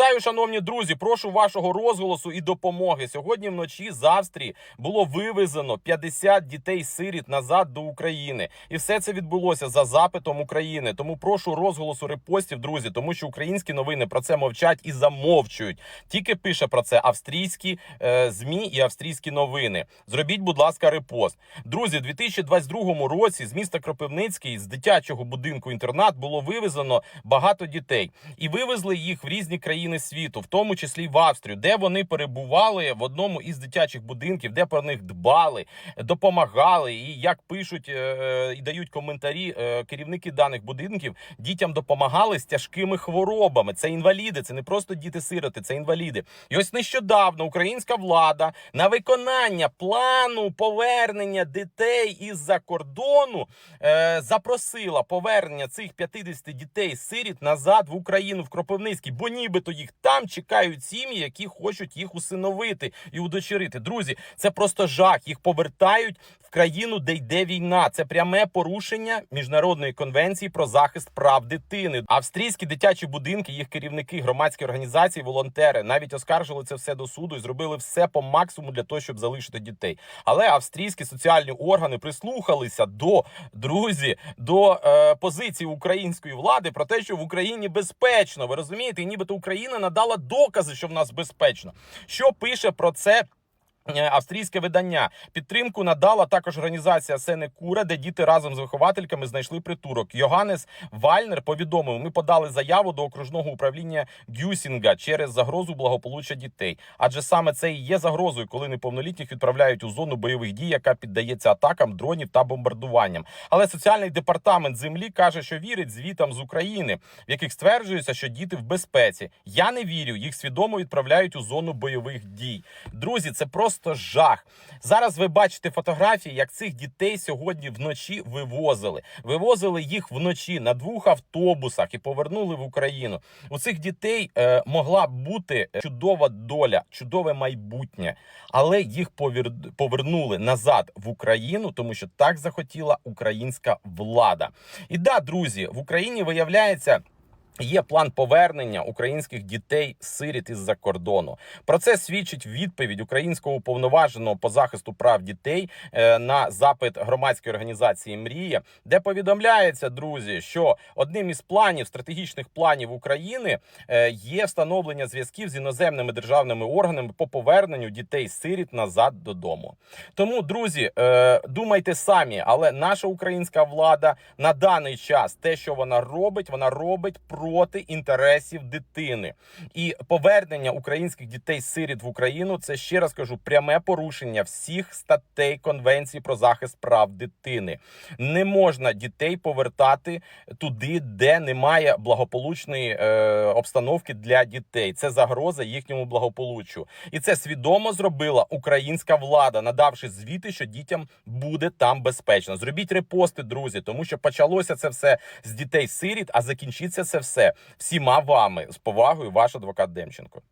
Вітаю, шановні друзі. Прошу вашого розголосу і допомоги. Сьогодні вночі з Австрії було вивезено 50 дітей-сиріт назад до України, і все це відбулося за запитом України. Тому прошу розголосу репостів, друзі, тому що українські новини про це мовчать і замовчують. Тільки пише про це австрійські е, змі і австрійські новини. Зробіть, будь ласка, репост. Друзі, у 2022 році з міста Кропивницький з дитячого будинку інтернат було вивезено багато дітей, і вивезли їх в різні країни світу, в тому числі в Австрію, де вони перебували в одному із дитячих будинків, де про них дбали, допомагали. І як пишуть е, і дають коментарі е, керівники даних будинків, дітям допомагали з тяжкими хворобами. Це інваліди, це не просто діти-сироти, це інваліди. І ось нещодавно українська влада на виконання плану повернення дітей із-за кордону е, запросила повернення цих 50 дітей сиріт назад в Україну в Кропивницький, бо нібито їх там чекають сім'ї, які хочуть їх усиновити і удочерити. Друзі, це просто жах. Їх повертають країну, де йде війна. Це пряме порушення міжнародної конвенції про захист прав дитини. Австрійські дитячі будинки, їх керівники, громадські організації, волонтери навіть оскаржили це все до суду і зробили все по максимуму для того, щоб залишити дітей. Але австрійські соціальні органи прислухалися до друзі, до е, позиції української влади про те, що в Україні безпечно. Ви розумієте, і нібито Україна надала докази, що в нас безпечно. Що пише про це? Е, Австрійське видання підтримку надала також організація Сенекура, де діти разом з виховательками знайшли притурок. Йоганнес Вальнер повідомив: ми подали заяву до окружного управління Гюсінга через загрозу благополуччя дітей. Адже саме це і є загрозою, коли неповнолітніх відправляють у зону бойових дій, яка піддається атакам дронів та бомбардуванням. Але соціальний департамент землі каже, що вірить звітам з України, в яких стверджується, що діти в безпеці. Я не вірю, їх свідомо відправляють у зону бойових дій. Друзі, це просто жах. Зараз ви бачите фотографії, як цих дітей сьогодні вночі вивозили. Вивозили їх вночі на двох автобусах і повернули в Україну. У цих дітей е, могла бути чудова доля, чудове майбутнє, але їх повір... повернули назад в Україну, тому що так захотіла українська влада. І да, друзі, в Україні виявляється. Є план повернення українських дітей сиріт із-за кордону. Про це свідчить відповідь українського уповноваженого по захисту прав дітей е, на запит громадської організації Мрія, де повідомляється, друзі, що одним із планів стратегічних планів України е, є встановлення зв'язків з іноземними державними органами по поверненню дітей сиріт назад додому. Тому, друзі, е, думайте самі, але наша українська влада на даний час те, що вона робить, вона робить проти інтересів дитини. І повернення українських дітей сиріт в Україну це ще раз кажу пряме порушення всіх статей Конвенції про захист прав дитини. Не можна дітей повертати туди, де немає благополучної е, обстановки для дітей. Це загроза їхньому благополуччю, і це свідомо зробила українська влада, надавши звіти, що дітям буде там безпечно. Зробіть репости, друзі, тому що почалося це все з дітей сиріт, а закінчиться це все всіма вами з повагою. Ваш адвокат Демченко.